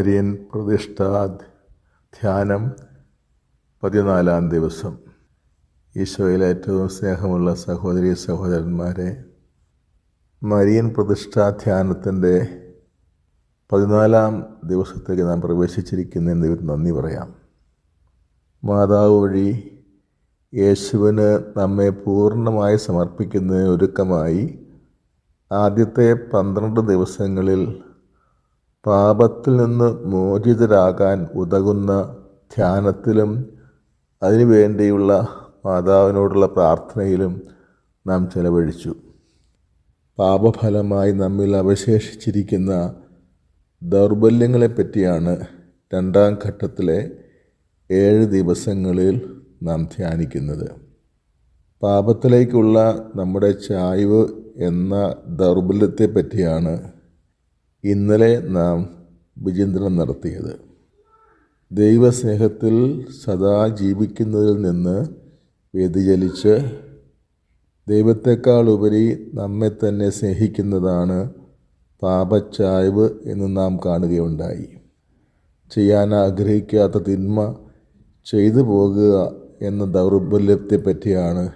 Marian പ്രതിഷ്ഠാ ധ്യാനം പതിനാലാം ദിവസം. ഈശോയിൽ ഏറ്റവും സ്നേഹമുള്ള സഹോദരി സഹോദരന്മാരെ മരിയൻ പ്രതിഷ്ഠാ ധ്യാനത്തിന്റെ പതിനാലാം ദിവസത്തേക്ക് നാം പ്രവേശിച്ചിരിക്കുന്നതിന് ദൈവത്തിന് നന്ദി പറയാം. മാതാവ് വഴി യേശുവിന് നമ്മെ പൂർണമായി സമർപ്പിക്കുന്നതിന് ഒരുക്കമായി ആദ്യത്തെ പന്ത്രണ്ട് ദിവസങ്ങളിൽ പാപത്തിൽ നിന്ന് മോചിതരാകാൻ ഉതകുന്ന ധ്യാനത്തിലും അതിനു വേണ്ടിയുള്ള മാതാവിനോടുള്ള പ്രാർത്ഥനയിലും നാം ചെലവഴിച്ചു. പാപഫലമായി നമ്മിൽ അവശേഷിച്ചിരിക്കുന്ന ദൗർബല്യങ്ങളെപ്പറ്റിയാണ് രണ്ടാം ഘട്ടത്തിലെ ഏഴ് ദിവസങ്ങളിൽ നാം ധ്യാനിക്കുന്നത്. പാപത്തിലേക്കുള്ള നമ്മുടെ ചായ്വ് എന്ന ദൗർബല്യത്തെ പറ്റിയാണ് ഇന്നലെ നാം വിചിന്തനം നടത്തിയത്. ദൈവസ്നേഹത്തിൽ സദാ ജീവിക്കുന്നതിൽ നിന്ന് വ്യതിചലിച്ച് ദൈവത്തെക്കാൾ ഉപരി നമ്മെ തന്നെ സ്നേഹിക്കുന്നതാണ് പാപച്ചായ്വ് എന്ന് നാം കാണുകയുണ്ടായി. ചെയ്യാൻ ആഗ്രഹിക്കാത്ത തിന്മ ചെയ്തു പോകുക എന്ന ദൗർബല്യത്തെ പറ്റിയാണ്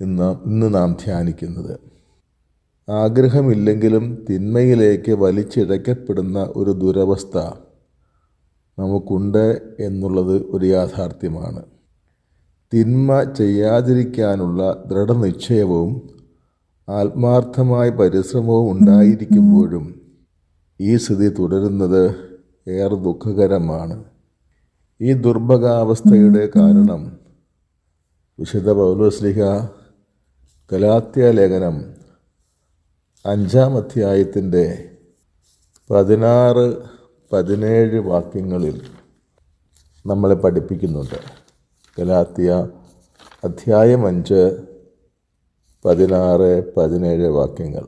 ഇന്ന് ഇന്ന് നാം ധ്യാനിക്കുന്നത്. ആഗ്രഹമില്ലെങ്കിലും തിന്മയിലേക്ക് വലിച്ചിഴക്കപ്പെടുന്ന ഒരു ദുരവസ്ഥ നമുക്കുണ്ട് എന്നുള്ളത് ഒരു യാഥാർത്ഥ്യമാണ്. തിന്മ ചെയ്യാതിരിക്കാനുള്ള ദൃഢനിശ്ചയവും ആത്മാർത്ഥമായ പരിശ്രമവും ഉണ്ടായിരിക്കുമ്പോഴും ഈ സ്ഥിതി തുടരുന്നത് ഏറെ ദുഃഖകരമാണ്. ഈ ദുർഭകാവസ്ഥയുടെ കാരണം വിശുദ്ധ പൗലോസ്ലിഹ കലാത്യ ലേഖനം അഞ്ചാം അധ്യായത്തിന്റെ പതിനാറ് പതിനേഴ് വാക്യങ്ങളിൽ നമ്മളെ പഠിപ്പിക്കുന്നുണ്ട്. ഗലാത്തിയ അധ്യായം അഞ്ച് പതിനാറ് പതിനേഴ് വാക്യങ്ങൾ.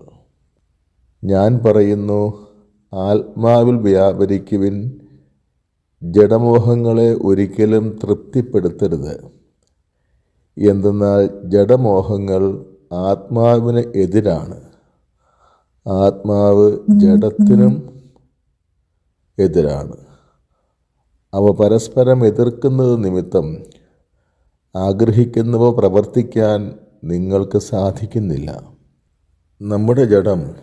ഞാൻ പറയുന്നു ആത്മാവിൽ വ്യാപരിക്കുവിൻ ജഡമോഹങ്ങളെ ഒരിക്കലും തൃപ്തിപ്പെടുത്തരുത്. എന്തെന്നാൽ ജഡമോഹങ്ങൾ ആത്മാവിന് എതിരാണ്. ആത്മാവ് ജഡത്തിനും എതിരാണ്. അവ പരസ്പരം എതിർക്കുന്നത് നിമിത്തം ആഗ്രഹിക്കുന്നവ പ്രവർത്തിക്കാൻ നിങ്ങൾക്ക് സാധിക്കുന്നില്ല. നമ്മുടെ ജഡം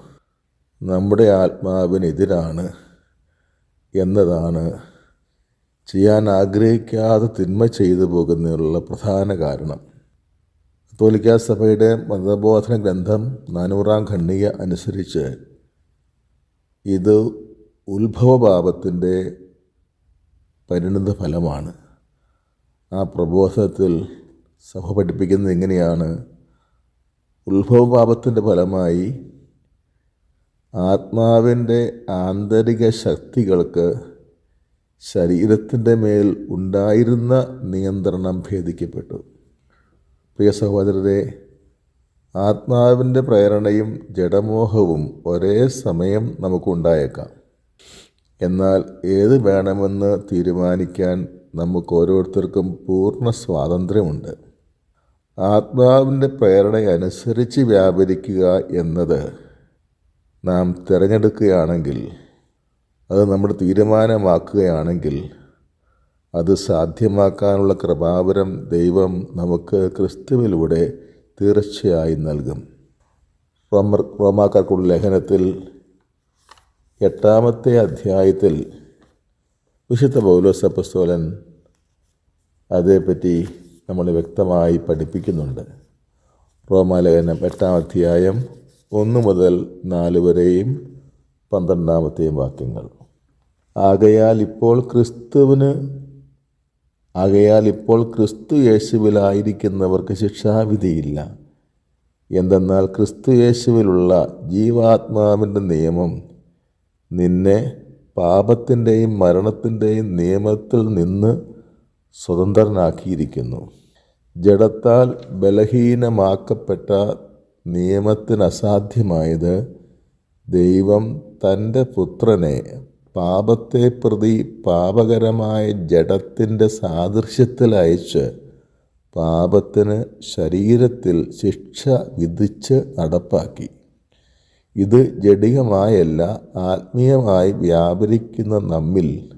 നമ്മുടെ ആത്മാവിനെതിരാണ് എന്നതാണ് ചെയ്യാൻ ആഗ്രഹിക്കാതെ തിന്മ ചെയ്തു പോകുന്നതിനുള്ള പ്രധാന കാരണം. കത്തോലിക്ക സഭയുടെ മതബോധന ഗ്രന്ഥം നാനൂറാം ഖണ്ഡിക അനുസരിച്ച് ഇത് ഉത്ഭവപാപത്തിന്റെ പരിണിത ഫലമാണ്. ആ പ്രബോധനത്തിൽ സഭ പഠിപ്പിക്കുന്നത് എങ്ങനെയാണ്? ഉത്ഭവപാപത്തിന്റെ ഫലമായി ആത്മാവിന്റെ ആന്തരിക ശക്തികൾക്ക് ശരീരത്തിന്റെ മേൽ ഉണ്ടായിരുന്ന നിയന്ത്രണം ഭേദിക്കപ്പെട്ടു. പ്രിയ സഹോദരരെ ആത്മാവിന്റെ പ്രേരണയും ജഡമോഹവും ഒരേ സമയം നമുക്കുണ്ടായേക്കാം. എന്നാൽ ഏത് വേണമെന്ന് തീരുമാനിക്കാൻ നമുക്ക് ഓരോരുത്തർക്കും പൂർണ സ്വാതന്ത്ര്യമുണ്ട്. ആത്മാവിന്റെ പ്രേരണയനുസരിച്ച് വ്യാപരിക്കുക എന്നത് നാം തിരഞ്ഞെടുക്കുകയാണെങ്കിൽ അത് നമ്മുടെ തീരുമാനമാക്കുകയാണെങ്കിൽ അത് സാധ്യമാക്കാനുള്ള കൃപാവരം ദൈവം നമുക്ക് ക്രിസ്തുവിലൂടെ തീർച്ചയായും നൽകും. റോമർ റോമാക്കാർക്കുള്ള ലേഖനത്തിൽ എട്ടാമത്തെ അധ്യായത്തിൽ വിശുദ്ധ പൗലോസപ്പസ്തോലൻ അതേപ്പറ്റി നമ്മൾ വ്യക്തമായി പഠിപ്പിക്കുന്നുണ്ട്. റോമാലേഖനം എട്ടാം അധ്യായം ഒന്ന് മുതൽ നാല് വരെയും പന്ത്രണ്ടാമത്തെയും വാക്യങ്ങൾ. ആകയാൽ ഇപ്പോൾ ക്രിസ്തുവിന് ആകയാൽ ഇപ്പോൾ ക്രിസ്തു യേശുവിലായിരിക്കുന്നവർക്ക് ശിക്ഷാവിധിയില്ല. എന്തെന്നാൽ ക്രിസ്തു യേശുവിലുള്ള ജീവാത്മാവിന്റെ നിയമം നിന്നെ പാപത്തിന്റെയും മരണത്തിന്റെയും നിയമത്തിൽ നിന്ന് സ്വതന്ത്രനാക്കിയിരിക്കുന്നു. ജഡത്താൽ ബലഹീനമാക്കപ്പെട്ട നിയമത്തിന് അസാധ്യമായത് ദൈവം തന്റെ പുത്രനെ പാപത്തെ പ്രതി പാപകരമായ ജഡത്തിന്റെ സാദൃശ്യത്തിൽ അയച്ച് പാപത്തിന് ശരീരത്തിൽ ശിക്ഷ വിധിച്ച് നടപ്പാക്കി. ഇത് ജഡികമായല്ല ആത്മീയമായി വ്യാപരിക്കുന്ന നമ്മിൽ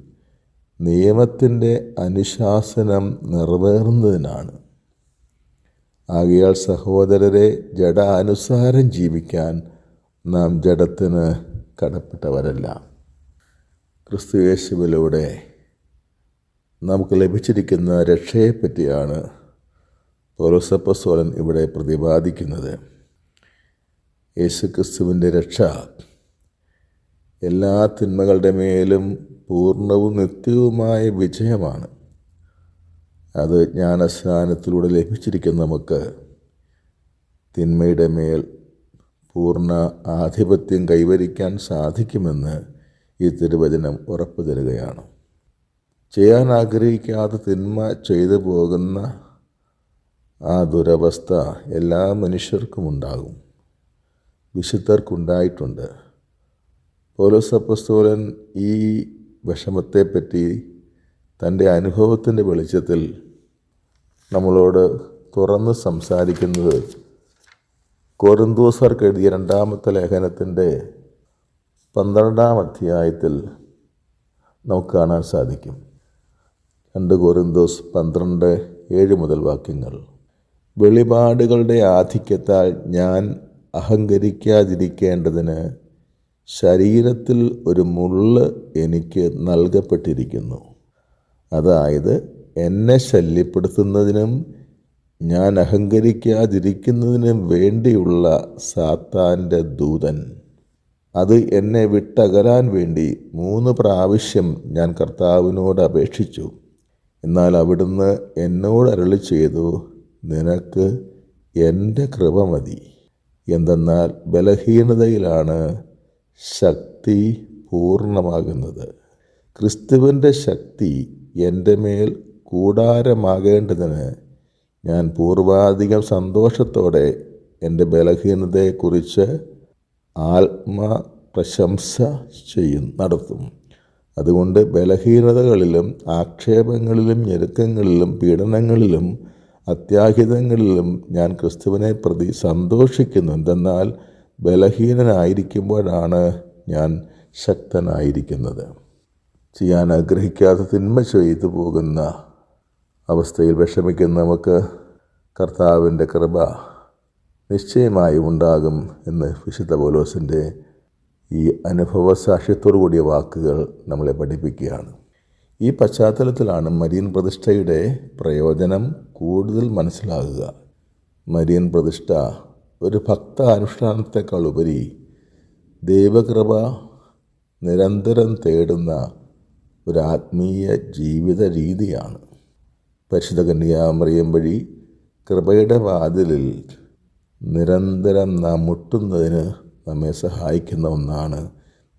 നിയമത്തിന്റെ അനുശാസനം നിറവേറുന്നതിനാണ്. ആകയാൽ സഹോദരരെ ജഡ അനുസാരം ജീവിക്കാൻ നാം ജഡത്തിന് കടപ്പെട്ടവരല്ല. ക്രിസ്തുയേശുവിലൂടെ നമുക്ക് ലഭിച്ചിരിക്കുന്ന രക്ഷയെപ്പറ്റിയാണ് പൗരസപ്പസ്വലൻ ഇവിടെ പ്രതിപാദിക്കുന്നത്. യേശുക്രിസ്തുവിന്റെ രക്ഷ എല്ലാ തിന്മകളുടെ മേലും പൂർണവും നിത്യവുമായ വിജയമാണ്. അത് ജ്ഞാനസ്നാനത്തിലൂടെ ലഭിച്ചിരിക്കുന്ന നമുക്ക് തിന്മയുടെ മേൽ പൂർണ ആധിപത്യം കൈവരിക്കാൻ സാധിക്കുമെന്ന് ഈ തിരുവചനം ഉറപ്പു തരികയാണ്. ചെയ്യാൻ ആഗ്രഹിക്കാതെ തിന്മ ചെയ്തു പോകുന്ന ആ ദുരവസ്ഥ എല്ലാ മനുഷ്യർക്കും ഉണ്ടാകും. വിശുദ്ധർക്കുണ്ടായിട്ടുണ്ട്. പൗലോസപ്പസ്തോലൻ ഈ വിഷമത്തെപ്പറ്റി തന്റെ അനുഭവത്തിന്റെ വെളിച്ചത്തിൽ നമ്മളോട് തുറന്ന് സംസാരിക്കുന്നത് കോറിന്തോസർക്ക് എഴുതിയ രണ്ടാമത്തെ ലേഖനത്തിന്റെ പന്ത്രണ്ടാം അധ്യായത്തിൽ നമുക്ക് കാണാൻ സാധിക്കും. രണ്ട് കോറിന്തോസ് പന്ത്രണ്ട് ഏഴ് മുതൽ വാക്യങ്ങൾ. വെളിപാടുകളുടെ ആധിക്യത്താൽ ഞാൻ അഹങ്കരിക്കാതിരിക്കേണ്ടതിന് ശരീരത്തിൽ ഒരു മുള്ള് എനിക്ക് നൽകപ്പെട്ടിരിക്കുന്നു. അതായത് എന്നെ ശല്യപ്പെടുത്തുന്നതിനും ഞാൻ അഹങ്കരിക്കാതിരിക്കുന്നതിനും വേണ്ടിയുള്ള സാത്താന്റെ ദൂതൻ. അത് എന്നെ വിട്ടകലാൻ വേണ്ടി മൂന്ന് പ്രാവശ്യം ഞാൻ കർത്താവിനോട് അപേക്ഷിച്ചു. എന്നാൽ അവിടുന്ന് എന്നോട് അരളി ചെയ്തു നിനക്ക് എന്റെ കൃപ മതി. എന്തെന്നാൽ ബലഹീനതയിലാണ് ശക്തി പൂർണമാകുന്നത്. ക്രിസ്തുവിന്റെ ശക്തി എന്റെ മേൽ കൂടാരമാകേണ്ടതിന് ഞാൻ പൂർവാധികം സന്തോഷത്തോടെ എന്റെ ബലഹീനതയെക്കുറിച്ച് ആത്മപ്രശംസ ചെയ്യും നടത്തും. അതുകൊണ്ട് ബലഹീനതകളിലും ആക്ഷേപങ്ങളിലും ഞെരുക്കങ്ങളിലും പീഡനങ്ങളിലും അത്യാഹിതങ്ങളിലും ഞാൻ ക്രിസ്തുവിനെ പ്രതി സന്തോഷിക്കുന്നു എന്തെന്നാൽ ബലഹീനനായിരിക്കുമ്പോഴാണ് ഞാൻ ശക്തനായിരിക്കുന്നത്. ചെയ്യാൻ ആഗ്രഹിക്കാതെ തിന്മ ചെയ്തു പോകുന്ന അവസ്ഥയിൽ വിഷമിക്കുന്ന നമുക്ക് കർത്താവിന്റെ കൃപ നിശ്ചയമായും ഉണ്ടാകും എന്ന് വിശുദ്ധ പൗലോസിന്റെ ഈ അനുഭവ സാക്ഷ്യത്തോടു കൂടിയ വാക്കുകൾ നമ്മളെ പഠിപ്പിക്കുകയാണ്. ഈ പശ്ചാത്തലത്തിലാണ് മരിയൻ പ്രതിഷ്ഠയുടെ പ്രയോജനം കൂടുതൽ മനസ്സിലാകുക. മരിയൻ പ്രതിഷ്ഠ ഒരു ഭക്ത അനുഷ്ഠാനത്തെക്കാൾ ഉപരി ദൈവകൃപ നിരന്തരം തേടുന്ന ഒരു ആത്മീയ ജീവിത രീതിയാണ് പരിശുദ്ധ കന്യാമറിയം വഴി കൃപയുടെ വാതിലിൽ നിരന്തരം നാം മുട്ടുന്നതിന് നമ്മെ സഹായിക്കുന്ന ഒന്നാണ്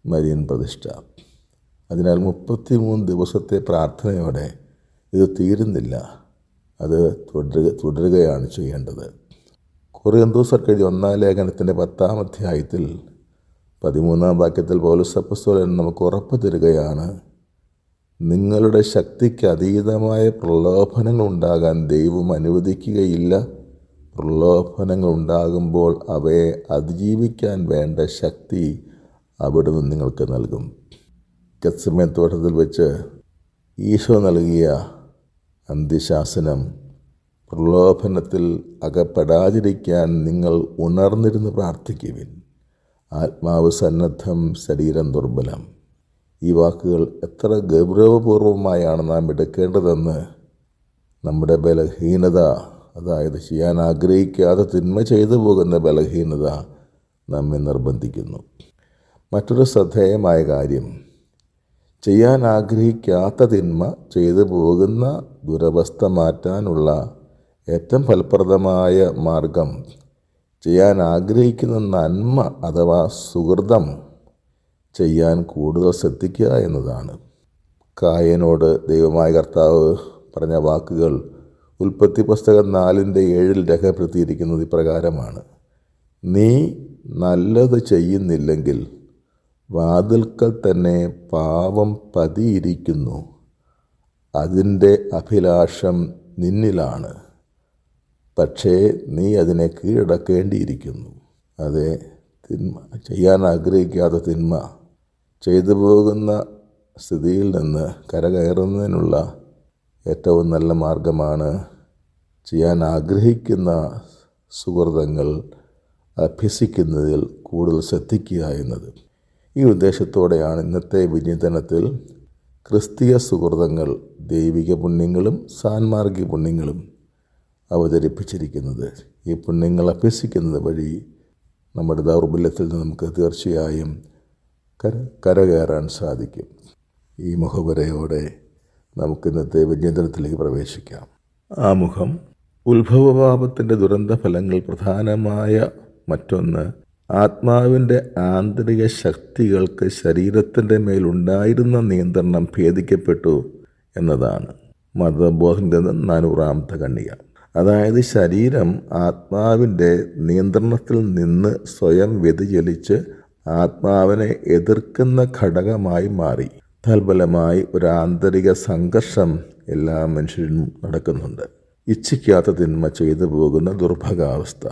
മരിയൻ പ്രതിഷ്ഠ. അതിനാൽ മുപ്പത്തിമൂന്ന് ദിവസത്തെ പ്രാർത്ഥനയോടെ ഇത് തീരുന്നില്ല. അത് തുടരുക തുടരുകയാണ് ചെയ്യേണ്ടത്. കൊറിയന്തോസർക്ക് എഴുതിയ ഒന്നാം ലേഖനത്തിന്റെ പത്താം അധ്യായത്തിൽ പതിമൂന്നാം വാക്യത്തിൽ പൗലസപ്പസ്തോലൻ നമുക്ക് ഉറപ്പ് തരികയാണ് നിങ്ങളുടെ ശക്തിക്ക് അതീതമായ പ്രലോഭനങ്ങൾ ഉണ്ടാകാൻ ദൈവം അനുവദിക്കുകയില്ല. പ്രലോഭനങ്ങൾ ഉണ്ടാകുമ്പോൾ അവയെ അതിജീവിക്കാൻ വേണ്ട ശക്തി അവിടുന്ന് നിങ്ങൾക്ക് നൽകും. കത്സമയ തോട്ടത്തിൽ വെച്ച് ഈശോ നൽകിയ അന്ത്യശാസനം പ്രലോഭനത്തിൽ അകപ്പെടാതിരിക്കാൻ നിങ്ങൾ ഉണർന്നിരുന്ന് പ്രാർത്ഥിക്കുവിൻ. ആത്മാവ് സന്നദ്ധം ശരീരം ദുർബലം. ഈ വാക്കുകൾ എത്ര ഗൗരവപൂർവമായാണ് നാം എടുക്കേണ്ടതെന്ന് നമ്മുടെ ബലഹീനത അതായത് ചെയ്യാൻ ആഗ്രഹിക്കാതെ തിന്മ ചെയ്തു പോകുന്ന ബലഹീനത നമ്മെ നിർബന്ധിക്കുന്നു. മറ്റൊരു ശ്രദ്ധേയമായ കാര്യം ചെയ്യാൻ ആഗ്രഹിക്കാത്ത തിന്മ ചെയ്തു പോകുന്ന ദുരവസ്ഥ മാറ്റാനുള്ള ഏറ്റവും ഫലപ്രദമായ മാർഗം ചെയ്യാൻ ആഗ്രഹിക്കുന്ന നന്മ അഥവാ സുഹൃതം ചെയ്യാൻ കൂടുതൽ ശ്രദ്ധിക്കുക എന്നതാണ്. കായനോട് ദൈവമായ കർത്താവ് പറഞ്ഞ വാക്കുകൾ ഉൽപ്പത്തി പുസ്തകം നാലിന്റെ ഏഴിൽ രേഖപ്പെടുത്തിയിരിക്കുന്നത് ഇപ്രകാരമാണ്. നീ നല്ലത് ചെയ്യുന്നില്ലെങ്കിൽ വാതിൽക്കൽ തന്നെ പാവം പതിയിരിക്കുന്നു. അതിന്റെ അഭിലാഷം നിന്നിലാണ്. പക്ഷേ നീ അതിനെ കീഴടക്കേണ്ടിയിരിക്കുന്നു. അതെ തിന്മ. ചെയ്യാൻ ആഗ്രഹിക്കാത്ത തിന്മ. ചെയ്തു പോകുന്ന സ്ഥിതിയിൽ നിന്ന് കരകയറുന്നതിനുള്ള ഏറ്റവും നല്ല മാർഗമാണ് ചെയ്യാൻ ആഗ്രഹിക്കുന്ന സുഹൃതങ്ങൾ അഭ്യസിക്കുന്നതിൽ കൂടുതൽ ശ്രദ്ധിക്കുക എന്നത്. ഈ ഉദ്ദേശത്തോടെയാണ് ഇന്നത്തെ വിചിന്തനത്തിൽ ക്രിസ്തീയ സുഹൃതങ്ങൾ ദൈവിക പുണ്യങ്ങളും സാൻമാർഗിക പുണ്യങ്ങളും അവതരിപ്പിച്ചിരിക്കുന്നത്. ഈ പുണ്യങ്ങൾ അഭ്യസിക്കുന്നത് വഴി നമ്മുടെ ദൗർബല്യത്തിൽ നിന്ന് നമുക്ക് തീർച്ചയായും കര കരകയറാൻ സാധിക്കും. ഈ മുഖവരയോടെ നമുക്ക് ഇന്നത്തെ വിചിന്തനത്തിലേക്ക് പ്രവേശിക്കാം. ആമുഖം. മുഖം ഉത്ഭവപാപത്തിന്റെ ദുരന്ത ഫലങ്ങൾ പ്രധാനമായ മറ്റൊന്ന് ആത്മാവിന്റെ ആന്തരിക ശക്തികൾക്ക് ശരീരത്തിന്റെ മേലുണ്ടായിരുന്ന നിയന്ത്രണം ഭേദിക്കപ്പെട്ടു എന്നതാണ്. മതബോധന്റെ നാനൂറാമത്തെ കണ്ണിക അതായത് ശരീരം ആത്മാവിന്റെ നിയന്ത്രണത്തിൽ നിന്ന് സ്വയം വ്യതിചലിച്ച് ആത്മാവിനെ എതിർക്കുന്ന ഘടകമായി മാറി. തൽഫലമായി ഒരു ആന്തരിക സംഘർഷം എല്ലാ മനുഷ്യരും നടക്കുന്നുണ്ട്. ഇച്ഛിക്കാത്ത തിന്മ ചെയ്തു പോകുന്ന ദുർഭകാവസ്ഥ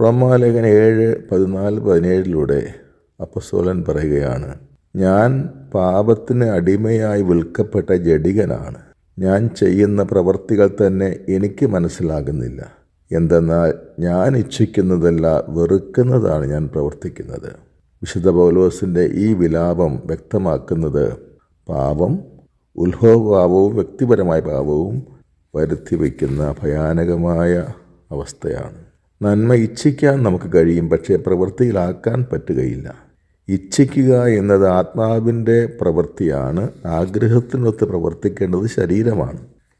റോമാലേഖൻ ഏഴ് പതിനാല് പതിനേഴിലൂടെ അപ്പസോലൻ പറയുകയാണ് ഞാൻ പാപത്തിന് അടിമയായി വിൽക്കപ്പെട്ട ജഡികനാണ്. ഞാൻ ചെയ്യുന്ന പ്രവർത്തികൾ തന്നെ എനിക്ക് മനസ്സിലാകുന്നില്ല. എന്തെന്നാൽ ഞാൻ ഇച്ഛിക്കുന്നതല്ല വെറുക്കുന്നതാണ് ഞാൻ പ്രവർത്തിക്കുന്നത്. വിശുദ്ധ പൗലോസിന്റെ ഈ വിലാപം വ്യക്തമാക്കുന്നത് പാപം ഉത്ഭവപാപവും വ്യക്തിപരമായ പാപവും വരുത്തി വയ്ക്കുന്ന ഭയാനകമായ അവസ്ഥയാണ്. നന്മ ഇച്ഛിക്കാൻ നമുക്ക് കഴിയും പക്ഷേ പ്രവൃത്തിയിലാക്കാൻ പറ്റുകയില്ല. ഇച്ഛിക്കുക എന്നത് ആത്മാവിന്റെ പ്രവൃത്തിയാണ് ആഗ്രഹത്തിനൊത്ത് പ്രവർത്തിക്കേണ്ടത് ശരീരമാണ്.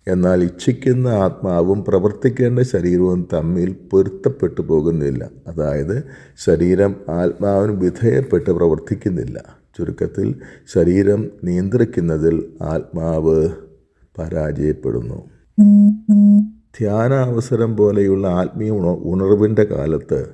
എന്നാൽ ഇച്ഛിക്കുന്ന ആത്മാവും പ്രവർത്തിക്കേണ്ട ശരീരവും തമ്മിൽ പൊരുത്തപ്പെട്ടു പോകുന്നില്ല. അതായത് ശരീരം ആത്മാവിന് വിധേയപ്പെട്ട് പ്രവർത്തിക്കുന്നില്ല. ചുരുക്കത്തിൽ ശരീരം നിയന്ത്രിക്കുന്നതിൽ ആത്മാവ് പരാജയപ്പെടുന്നു. ധ്യാനാവസരം പോലെയുള്ള ആത്മീയ ഉണ ഉണർവിന്റെ കാലത്ത്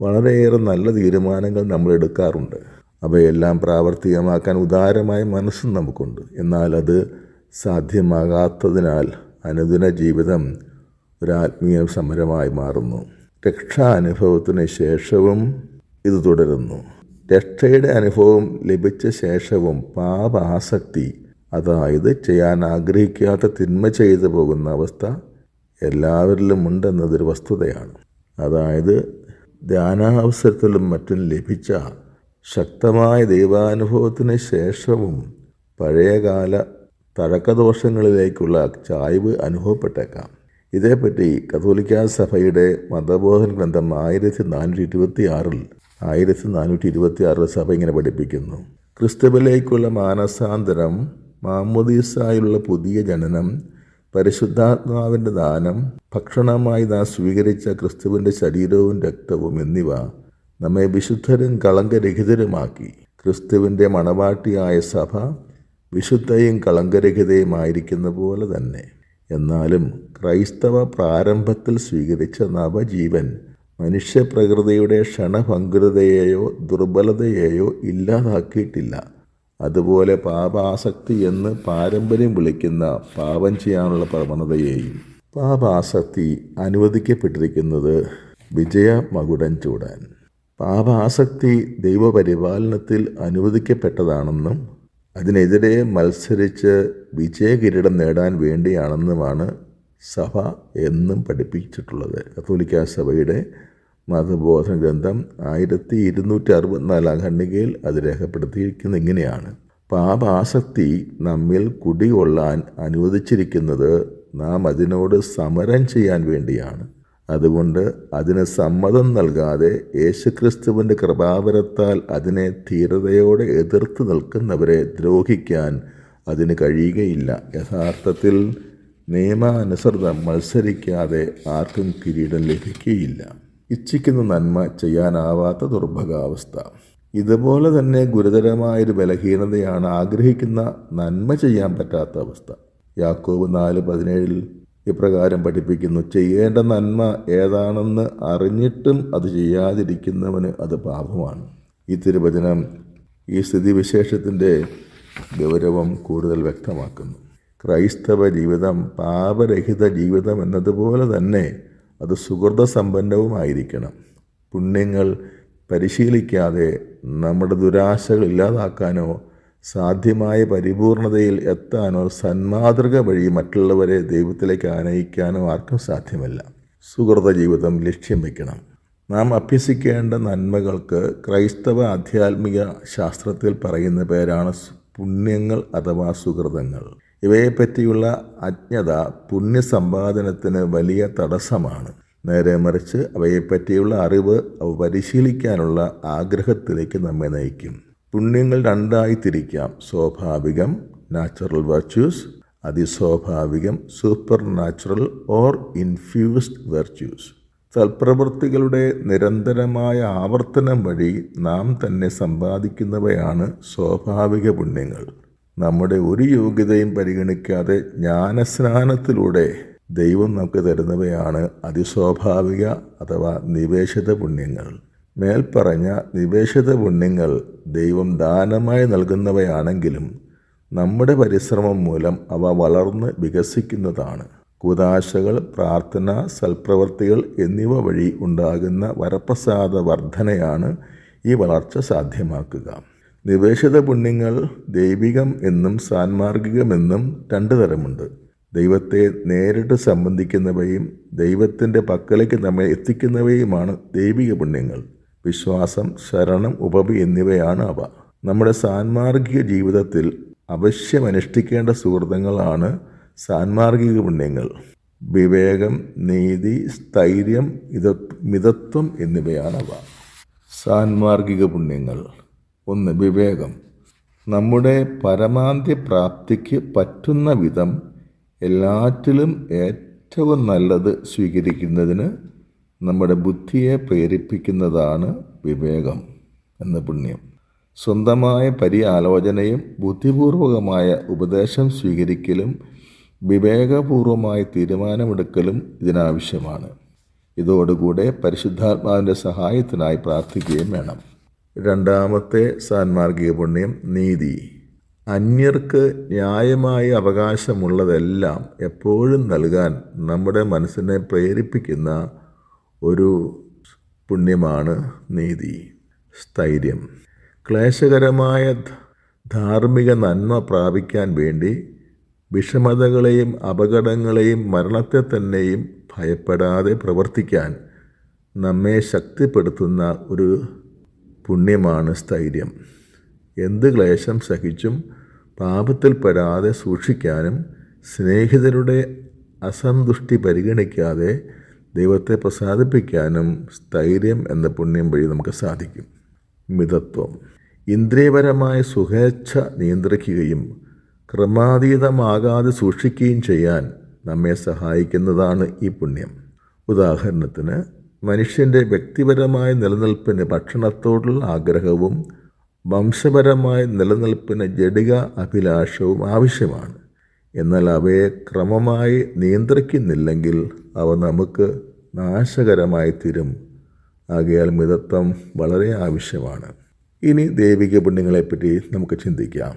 വളരെയേറെ നല്ല തീരുമാനങ്ങൾ നമ്മൾ എടുക്കാറുണ്ട്. അവയെല്ലാം പ്രാവർത്തികമാക്കാൻ ഉദാരമായ മനസ്സും നമുക്കുണ്ട്. എന്നാൽ അത് സാധ്യമാകാത്തതിനാൽ അനുദിന ജീവിതം ഒരു ആത്മീയ സമരമായി മാറുന്നു. രക്ഷാ അനുഭവത്തിന് ശേഷവും ഇത് തുടരുന്നു. രക്ഷയുടെ അനുഭവം ലഭിച്ച ശേഷവും പാപാസക്തി അതായത് ചെയ്യാൻ ആഗ്രഹിക്കാത്ത തിന്മ ചെയ്തു പോകുന്ന അവസ്ഥ എല്ലാവരിലും ഉണ്ടെന്നതൊരു വസ്തുതയാണ്. അതായത് ധ്യാനാവസരത്തിലും മറ്റും ലഭിച്ച ശക്തമായ ദൈവാനുഭവത്തിന് ശേഷവും പഴയകാല തഴക്കദോഷങ്ങളിലേക്കുള്ള ചായ്വ് അനുഭവപ്പെട്ടേക്കാം. ഇതേപ്പറ്റി കത്തോലിക്ക സഭയുടെ മതബോധന ഗ്രന്ഥം ആയിരത്തി നാനൂറ്റി ഇരുപത്തി ആറിൽ ആയിരത്തി നാനൂറ്റി ഇരുപത്തി ആറിൽ സഭ ഇങ്ങനെ പഠിപ്പിക്കുന്നു. ക്രിസ്തുവിലേക്കുള്ള മാനസാന്തരം മാമോദീസായുള്ള പുതിയ ജനനം പരിശുദ്ധാത്മാവിന്റെ ദാനം ഭക്ഷണമായി നാം സ്വീകരിച്ച ക്രിസ്തുവിന്റെ ശരീരവും രക്തവും എന്നിവ നമ്മെ വിശുദ്ധരും കളങ്കരഹിതരുമാക്കി. ക്രിസ്തുവിന്റെ മണവാട്ടിയായ സഭ വിശുദ്ധയും കളങ്കരഹിതയുമായിരിക്കുന്ന പോലെ തന്നെ. എന്നാലും ക്രൈസ്തവ പ്രാരംഭത്തിൽ സ്വീകരിച്ച നവജീവൻ മനുഷ്യപ്രകൃതിയുടെ ക്ഷണഭങ്കുരതയെയോ ദുർബലതയെയോ ഇല്ലാതാക്കിയിട്ടില്ല. അതുപോലെ പാപാസക്തി എന്ന് പാരമ്പര്യം വിളിക്കുന്ന പാപം ചെയ്യാനുള്ള പ്രവണതയെയും പാപാസക്തി അനുവദിക്കപ്പെട്ടിരിക്കുന്നത് വിജയ മകുടൻ ചൂടാൻ. പാപാസക്തി ദൈവപരിപാലനത്തിൽ അനുവദിക്കപ്പെട്ടതാണെന്നും അതിനെതിരെ മത്സരിച്ച് വിജയകിരീടം നേടാൻ വേണ്ടിയാണെന്നുമാണ് സഭ എന്നും പഠിപ്പിച്ചിട്ടുള്ളത്. കത്തോലിക്ക സഭയുടെ മതബോധന ഗ്രന്ഥം ആയിരത്തി ഇരുന്നൂറ്റി അറുപത്തിനാലാം ഖണ്ഡികയിൽ അത് രേഖപ്പെടുത്തിയിരിക്കുന്നത് ഇങ്ങനെയാണ്. പാപാസക്തി നമ്മിൽ കുടികൊള്ളാൻ അനുവദിച്ചിരിക്കുന്നത് നാം അതിനോട് സമരം ചെയ്യാൻ വേണ്ടിയാണ്. അതുകൊണ്ട് അതിന് സമ്മതം നൽകാതെ യേശുക്രിസ്തുവിന്റെ കൃപാവരത്താൽ അതിനെ ധീരതയോടെ എതിർത്ത് നിൽക്കുന്നവരെ ദ്രോഹിക്കാൻ അതിന് കഴിയുകയില്ല. യഥാർത്ഥത്തിൽ നിയമാനുസൃതം മത്സരിക്കാതെ ആർക്കും കിരീടം ലഭിക്കുകയില്ല. ഇച്ഛിക്കുന്ന നന്മ ചെയ്യാനാവാത്ത ദുർഭകാവസ്ഥ ഇതുപോലെ തന്നെ ഗുരുതരമായൊരു ബലഹീനതയാണ് ആഗ്രഹിക്കുന്ന നന്മ ചെയ്യാൻ പറ്റാത്ത അവസ്ഥ. യാക്കോബ് നാല് പതിനേഴിൽ ഇപ്രകാരം പഠിപ്പിക്കുന്നു ചെയ്യേണ്ട നന്മ ഏതാണെന്ന് അറിഞ്ഞിട്ടും അത് ചെയ്യാതിരിക്കുന്നവന് അത് പാപമാണ്. ഈ തിരുവചനം ഈ സ്ഥിതിവിശേഷത്തിന്റെ ഗൗരവം കൂടുതൽ വ്യക്തമാക്കുന്നു. ക്രൈസ്തവ ജീവിതം പാപരഹിത ജീവിതം എന്നതുപോലെ തന്നെ അത് സുഹൃത സമ്പന്നവുമായിരിക്കണം പുണ്യങ്ങൾ പരിശീലിക്കാതെ നമ്മുടെ ദുരാശകൾ ഇല്ലാതാക്കാനോ സാധ്യമായ പരിപൂർണതയിൽ എത്താനോ സന്മാതൃക വഴി മറ്റുള്ളവരെ ദൈവത്തിലേക്ക് ആനയിക്കാനോ ആർക്കും സാധ്യമല്ല. സുഹൃത ജീവിതം ലക്ഷ്യം വയ്ക്കണം നാം അഭ്യസിക്കേണ്ട നന്മകൾക്ക് ക്രൈസ്തവ ആധ്യാത്മിക ശാസ്ത്രത്തിൽ പറയുന്ന പേരാണ് പുണ്യങ്ങൾ അഥവാ സുഹൃതങ്ങൾ ഇവയെപ്പറ്റിയുള്ള അജ്ഞത പുണ്യസമ്പാദനത്തിന് വലിയ തടസ്സമാണ്. നേരെ മറിച്ച് അവയെപ്പറ്റിയുള്ള അറിവ് അവ പരിശീലിക്കാനുള്ള ആഗ്രഹത്തിലേക്ക് നമ്മെ നയിക്കും. പുണ്യങ്ങൾ രണ്ടായി തിരിക്കാം. സ്വാഭാവികം നാച്ചുറൽ വെർച്യൂസ് അതിസ്വാഭാവികം supernatural or infused virtues സൽപ്രവൃത്തികളുടെ നിരന്തരമായ ആവർത്തനം വഴി നാം തന്നെ സമ്പാദിക്കുന്നവയാണ് സ്വാഭാവിക പുണ്യങ്ങൾ. നമ്മുടെ ഒരു യോഗ്യതയും പരിഗണിക്കാതെ ജ്ഞാനസ്നാനത്തിലൂടെ ദൈവം നമുക്ക് തരുന്നവയാണ് അതിസ്വാഭാവിക അഥവാ നിവേശിത പുണ്യങ്ങൾ. മേൽപ്പറഞ്ഞ നിവേശിത പുണ്യങ്ങൾ ദൈവം ദാനമായി നൽകുന്നവയാണെങ്കിലും നമ്മുടെ പരിശ്രമം മൂലം അവ വളർന്ന് വികസിക്കുന്നതാണ്. കുതാശകൾ പ്രാർത്ഥന സൽപ്രവർത്തികൾ എന്നിവ വഴി ഉണ്ടാകുന്ന വരപ്രസാദ വർധനയാണ് ഈ വളർച്ച സാധ്യമാക്കുക. നിവേശിത പുണ്യങ്ങൾ ദൈവികം എന്നും സാൻമാർഗികമെന്നും രണ്ടു തരമുണ്ട്. ദൈവത്തെ നേരിട്ട് സംബന്ധിക്കുന്നവയും ദൈവത്തിന്റെ പക്കലേക്ക് നമ്മെ എത്തിക്കുന്നവയുമാണ് ദൈവിക പുണ്യങ്ങൾ. വിശ്വാസം ശരണം ഉപവി എന്നിവയാണ് അവ. നമ്മുടെ സാൻമാർഗിക ജീവിതത്തിൽ അവശ്യം അനുഷ്ഠിക്കേണ്ട സുഹൃത്തുക്കളാണ് സാൻമാർഗിക പുണ്യങ്ങൾ. വിവേകം നീതി സ്ഥൈര്യം മിതത്വം എന്നിവയാണ് അവ. സാൻമാർഗിക പുണ്യങ്ങൾ. ഒന്ന് വിവേകം. നമ്മുടെ പരമാന്ത്യ പ്രാപ്തിക്ക് പറ്റുന്ന വിധം എല്ലാറ്റിലും ഏറ്റവും നല്ലത് സ്വീകരിക്കുന്നതിന് നമ്മുടെ ബുദ്ധിയെ പ്രേരിപ്പിക്കുന്നതാണ് വിവേകം എന്ന പുണ്യം. സ്വന്തമായ പര്യാലോചനയും ബുദ്ധിപൂർവകമായ ഉപദേശം സ്വീകരിക്കലും വിവേകപൂർവമായ തീരുമാനമെടുക്കലും ഇതിനാവശ്യമാണ്. ഇതോടുകൂടെ പരിശുദ്ധാത്മാവിന്റെ സഹായത്തിനായി പ്രാർത്ഥിക്കുകയും വേണം. രണ്ടാമത്തെ സാൻമാർഗിക പുണ്യം നീതി. അന്യർക്ക് ന്യായമായ അവകാശമുള്ളതെല്ലാം എപ്പോഴും നൽകാൻ നമ്മുടെ മനസ്സിനെ പ്രേരിപ്പിക്കുന്ന ഒരു പുണ്യമാണ് നീതി. സ്ഥൈര്യം. ക്ലേശകരമായ ധാർമ്മിക നന്മ പ്രാപിക്കാൻ വേണ്ടി വിഷമതകളെയും അപകടങ്ങളെയും മരണത്തെ തന്നെയും ഭയപ്പെടാതെ പ്രവർത്തിക്കാൻ നമ്മെ ശക്തിപ്പെടുത്തുന്ന ഒരു പുണ്യമാണ് സ്ഥൈര്യം. എന്ത് ക്ലേശം സഹിച്ചും പാപത്തിൽ പരാതെ സൂക്ഷിക്കാനും സ്നേഹിതരുടെ അസന്തുഷ്ടി പരിഗണിക്കാതെ ദൈവത്തെ പ്രസാദിപ്പിക്കാനും സ്ഥൈര്യം എന്ന പുണ്യം വഴി നമുക്ക് സാധിക്കും. മിതത്വം. ഇന്ദ്രിയപരമായ സുഖേച്ഛ നിയന്ത്രിക്കുകയും ക്രമാതീതമാകാതെ സൂക്ഷിക്കുകയും ചെയ്യാൻ നമ്മെ സഹായിക്കുന്നതാണ് ഈ പുണ്യം. ഉദാഹരണത്തിന് മനുഷ്യന്റെ വ്യക്തിപരമായ നിലനിൽപ്പിന് ഭക്ഷണത്തോടുള്ള ആഗ്രഹവും വംശപരമായ നിലനിൽപ്പിന് ജഡിക അഭിലാഷവും ആവശ്യമാണ്. എന്നാൽ അവയെ ക്രമമായി നിയന്ത്രിക്കുന്നില്ലെങ്കിൽ അവ നമുക്ക് നാശകരമായി തീരും ആകയാൽ മിതത്വം വളരെ ആവശ്യമാണ്. ഇനി ദൈവിക പുണ്യങ്ങളെപ്പറ്റി നമുക്ക് ചിന്തിക്കാം.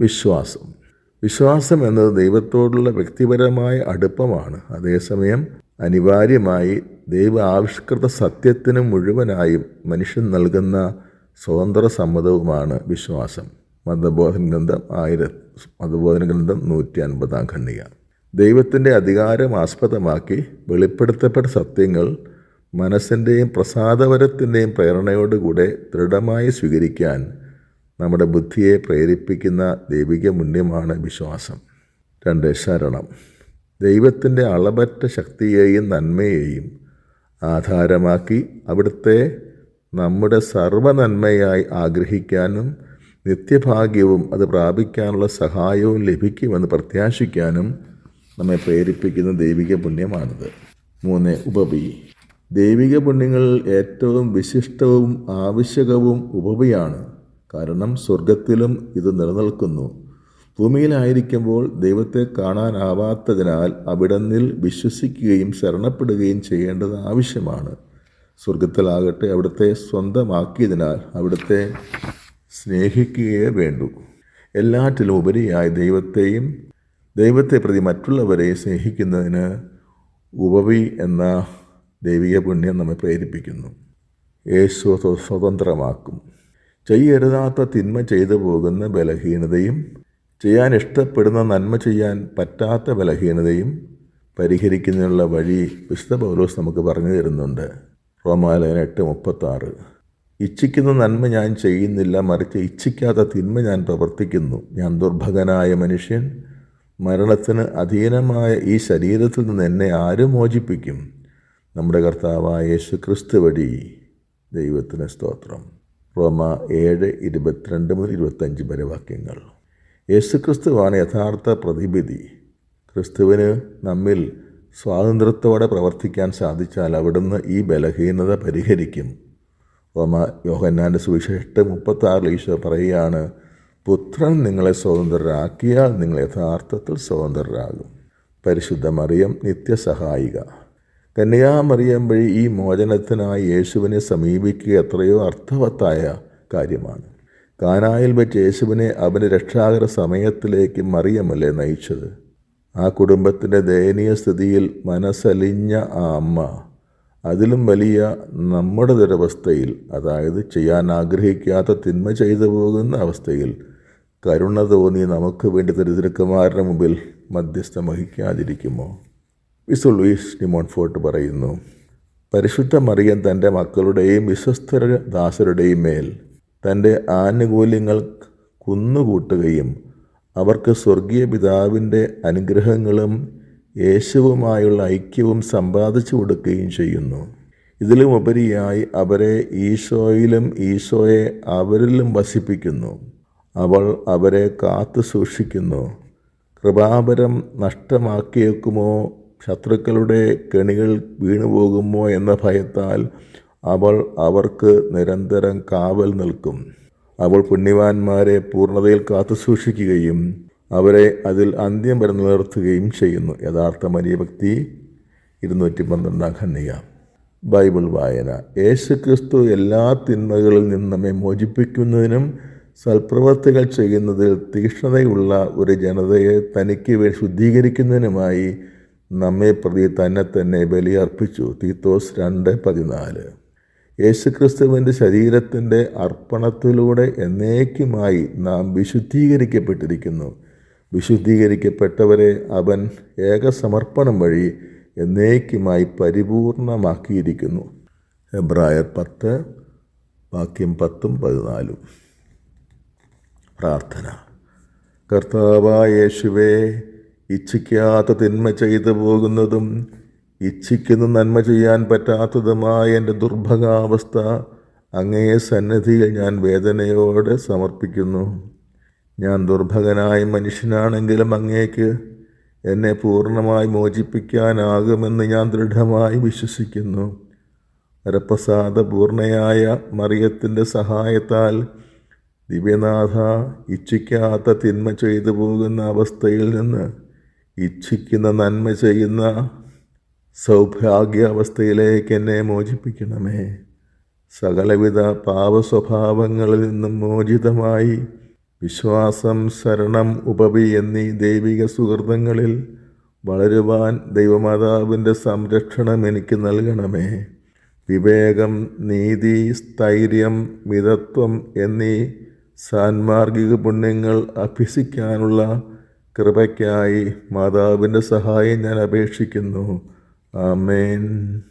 വിശ്വാസം. വിശ്വാസം എന്നത് ദൈവത്തോടുള്ള വ്യക്തിപരമായ അടുപ്പമാണ്. അതേസമയം അനിവാര്യമായി ദൈവ ആവിഷ്കൃത സത്യത്തിന് മുഴുവനായും മനുഷ്യൻ നൽകുന്ന സ്വതന്ത്ര സമ്മതവുമാണ് വിശ്വാസം. മതബോധന ഗ്രന്ഥം ആയിര മതബോധന ഗ്രന്ഥം നൂറ്റി അൻപതാം ഖണ്ഡിക. ദൈവത്തിന്റെ അധികാരം ആസ്പദമാക്കി വെളിപ്പെടുത്തപ്പെട്ട സത്യങ്ങൾ മനസ്സിന്റെയും പ്രസാദപരത്തിന്റെയും പ്രേരണയോടുകൂടെ ദൃഢമായി സ്വീകരിക്കാൻ നമ്മുടെ ബുദ്ധിയെ പ്രേരിപ്പിക്കുന്ന ദൈവിക മുന്യമാണ് വിശ്വാസം. രണ്ട് ശരണം. ദൈവത്തിന്റെ അളവറ്റ ശക്തിയെയും നന്മയെയും ആധാരമാക്കി അവിടുത്തെ നമ്മുടെ സർവനന്മയായി ആഗ്രഹിക്കാനും നിത്യഭാഗ്യവും അത് പ്രാപിക്കാനുള്ള സഹായവും ലഭിക്കുമെന്ന് പ്രത്യാശിക്കാനും നമ്മെ പ്രേരിപ്പിക്കുന്ന ദൈവിക പുണ്യമാണിത്. മൂന്ന് ഉപവി ദൈവിക പുണ്യങ്ങളിൽ ഏറ്റവും വിശിഷ്ടവും ആവശ്യകവും ഉപവിയാണ് കാരണം സ്വർഗത്തിലും ഇത് നിലനിൽക്കുന്നു. ഭൂമിയിലായിരിക്കുമ്പോൾ ദൈവത്തെ കാണാനാവാത്തതിനാൽ അവിടന്നിൽ വിശ്വസിക്കുകയും ശരണപ്പെടുകയും ചെയ്യേണ്ടത് ആവശ്യമാണ്. സ്വർഗത്തിലാകട്ടെ അവിടുത്തെ സ്വന്തമാക്കിയതിനാൽ അവിടുത്തെ സ്നേഹിക്കുകയേ വേണ്ടൂ. എല്ലാറ്റിലും ഉപരിയായി ദൈവത്തെയും ദൈവത്തെ പ്രതി മറ്റുള്ളവരെയും സ്നേഹിക്കുന്നതിന് ഉപവി എന്ന ദൈവിക പുണ്യം നമ്മെ പ്രേരിപ്പിക്കുന്നു. യേശു സ്വ- സ്വതന്ത്രമാക്കും. ചെയ്യരുതാത്ത തിന്മ ചെയ്തു പോകുന്ന ബലഹീനതയും ചെയ്യാൻ ഇഷ്ടപ്പെടുന്ന നന്മ ചെയ്യാൻ പറ്റാത്ത ബലഹീനതയും പരിഹരിക്കുന്നതിനുള്ള വഴി വിശുദ്ധ പൗലോസ് നമുക്ക് പറഞ്ഞു തരുന്നുണ്ട്. റോമാലയൻ എട്ട് മുപ്പത്താറ്. ഇച്ഛിക്കുന്ന നന്മ ഞാൻ ചെയ്യുന്നില്ല മറിച്ച് ഇച്ഛിക്കാത്ത തിന്മ ഞാൻ പ്രവർത്തിക്കുന്നു. ഞാൻ ദുർഭകനായ മനുഷ്യൻ മരണത്തിന് അധീനമായ ഈ ശരീരത്തിൽ നിന്ന് എന്നെ ആര് മോചിപ്പിക്കും? നമ്മുടെ കർത്താവായ യേശു ക്രിസ്തു വഴി ദൈവത്തിന് സ്തോത്രം. റോമ ഏഴ് ഇരുപത്തിരണ്ട് മുതൽ ഇരുപത്തഞ്ച് വരെ വാക്യങ്ങൾ. യേശു ക്രിസ്തുവാണ് യഥാർത്ഥ പ്രതിവിധി. ക്രിസ്തുവിന് നമ്മിൽ സ്വാതന്ത്ര്യത്തോടെ പ്രവർത്തിക്കാൻ സാധിച്ചാൽ അവിടുന്ന് ഈ ബലഹീനത പരിഹരിക്കും. റോമ യോഹന്നാന്റെ സുവിശേഷം മുപ്പത്താറിൽ ഈശോ പറയുകയാണ് പുത്രൻ നിങ്ങളെ സ്വതന്ത്രരാക്കിയാൽ നിങ്ങൾ യഥാർത്ഥത്തിൽ സ്വതന്ത്രരാകും. പരിശുദ്ധ മറിയം നിത്യസഹായിക. കന്യാമറിയം വഴി ഈ മോചനത്തിനായി യേശുവിനെ സമീപിക്കുക എത്രയോ അർത്ഥവത്തായ കാര്യമാണ്. കാനായിൽ വെച്ച് യേശുവിനെ അവന്റെ രക്ഷാകര സമയത്തിലേക്ക് മറിയമല്ലേ നയിച്ചത്? ആ കുടുംബത്തിന്റെ ദയനീയ സ്ഥിതിയിൽ മനസ്സലിഞ്ഞ ആ അമ്മ അതിലും വലിയ നമ്മുടെ ദുരവസ്ഥയിൽ അതായത് ചെയ്യാൻ ആഗ്രഹിക്കാത്ത തിന്മ ചെയ്തു പോകുന്ന അവസ്ഥയിൽ കരുണ തോന്നി നമുക്ക് വേണ്ടി ദരിദ്രക്കുമാരുടെ മുമ്പിൽ മധ്യസ്ഥം വഹിക്കാതിരിക്കുമോ? വിസു ലൂയിസ് ഡിമോൺഫോർട്ട് പറയുന്നു പരിശുദ്ധ മറിയൻ തന്റെ മക്കളുടെയും വിശ്വസ്തര ദാസരുടെയും മേൽ തന്റെ ആനുകൂല്യങ്ങൾ കുന്നുകൂട്ടുകയും അവർക്ക് സ്വർഗീയ പിതാവിന്റെ അനുഗ്രഹങ്ങളും യേശുവുമായുള്ള ഐക്യവും സമ്പാദിച്ചു കൊടുക്കുകയും ചെയ്യുന്നു. ഇതിലും ഉപരിയായി അവരെ ഈശോയിലും ഈശോയെ അവരിലും വസിപ്പിക്കുന്നു. അവൾ അവരെ കാത്തു സൂക്ഷിക്കുന്നു. കൃപാപരം നഷ്ടമാക്കിയേക്കുമോ? ശത്രുക്കളുടെ കെണികൾ വീണുപോകുമോ എന്ന ഭയത്താൽ അവൾ അവർക്ക് നിരന്തരം കാവൽ നിൽക്കും. അവൾ പുണ്യവാന്മാരെ പൂർണതയിൽ കാത്തു സൂക്ഷിക്കുകയും അവരെ അതിൽ അന്ത്യം വരെ നിലനിർത്തുകയും ചെയ്യുന്നു. യഥാർത്ഥ മരിയഭക്തി ഇരുന്നൂറ്റി പന്ത്രണ്ടാം ഖണ്ഡിക. ബൈബിൾ വായന. യേശു ക്രിസ്തു എല്ലാ തിന്മകളിൽ നിന്ന് നമ്മെ മോചിപ്പിക്കുന്നതിനും സൽപ്രവർത്തികൾ ചെയ്യുന്നതിൽ തീക്ഷ്ണതയുള്ള ഒരു ജനതയെ തനിക്ക് ശുദ്ധീകരിക്കുന്നതിനുമായി നമ്മെ പ്രതി തന്നെ തന്നെ ബലിയർപ്പിച്ചു. തീത്തോസ് രണ്ട് പതിനാല്. യേശുക്രിസ്തുവിന്റെ ശരീരത്തിന്റെ അർപ്പണത്തിലൂടെ എന്നേക്കുമായി നാം വിശുദ്ധീകരിക്കപ്പെട്ടിരിക്കുന്നു. വിശുദ്ധീകരിക്കപ്പെട്ടവരെ അവൻ ഏകസമർപ്പണം വഴി എന്നേക്കുമായി പരിപൂർണമാക്കിയിരിക്കുന്നു. എബ്രായർ പത്ത് വാക്യം പത്തും പതിനാലും. പ്രാർത്ഥന. കർത്താവായ യേശുവേ ഇച്ഛിക്കാത്ത തിന്മ ചെയ്തു പോകുന്നതും ഇച്ഛിക്കുന്ന നന്മ ചെയ്യാൻ പറ്റാത്തതുമായ എന്റെ ദുർഭഗാവസ്ഥ അങ്ങയെ സന്നിധിയിൽ ഞാൻ വേദനയോടെ സമർപ്പിക്കുന്നു. ഞാൻ ദുർഭകനായ മനുഷ്യനാണെങ്കിലും അങ്ങേക്ക് എന്നെ പൂർണമായി മോചിപ്പിക്കാനാകുമെന്ന് ഞാൻ ദൃഢമായി വിശ്വസിക്കുന്നു. വരപ്രസാദപൂർണയായ മറിയത്തിന്റെ സഹായത്താൽ ദിവ്യനാഥ ഇച്ഛിക്കാത്ത തിന്മ ചെയ്തു പോകുന്ന അവസ്ഥയിൽ നിന്ന് ഇച്ഛിക്കുന്ന നന്മ ചെയ്യുന്ന സൗഭാഗ്യാവസ്ഥയിലേക്ക് എന്നെ മോചിപ്പിക്കണമേ. സകലവിധ പാപസ്വഭാവങ്ങളിൽ നിന്നും മോചിതമായി വിശ്വാസം ശരണം ഉപവി എന്നീ ദൈവിക സുഹൃതങ്ങളിൽ വളരുവാൻ ദൈവമാതാവിന്റെ സംരക്ഷണം എനിക്ക് നൽകണമേ. വിവേകം നീതി സ്ഥൈര്യം മിതത്വം എന്നീ സാൻമാർഗിക പുണ്യങ്ങൾ അഭ്യസിക്കാനുള്ള കൃപയ്ക്കായി മാതാവിന്റെ സഹായം ഞാൻ അപേക്ഷിക്കുന്നു. ആമേൻ.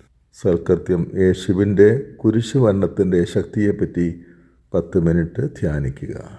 സൽക്കൃത്യം യേശുവിന്റെ കുരിശുവർണത്തിന്റെ ശക്തിയെപ്പറ്റി പത്ത് മിനിറ്റ് ധ്യാനിക്കുക.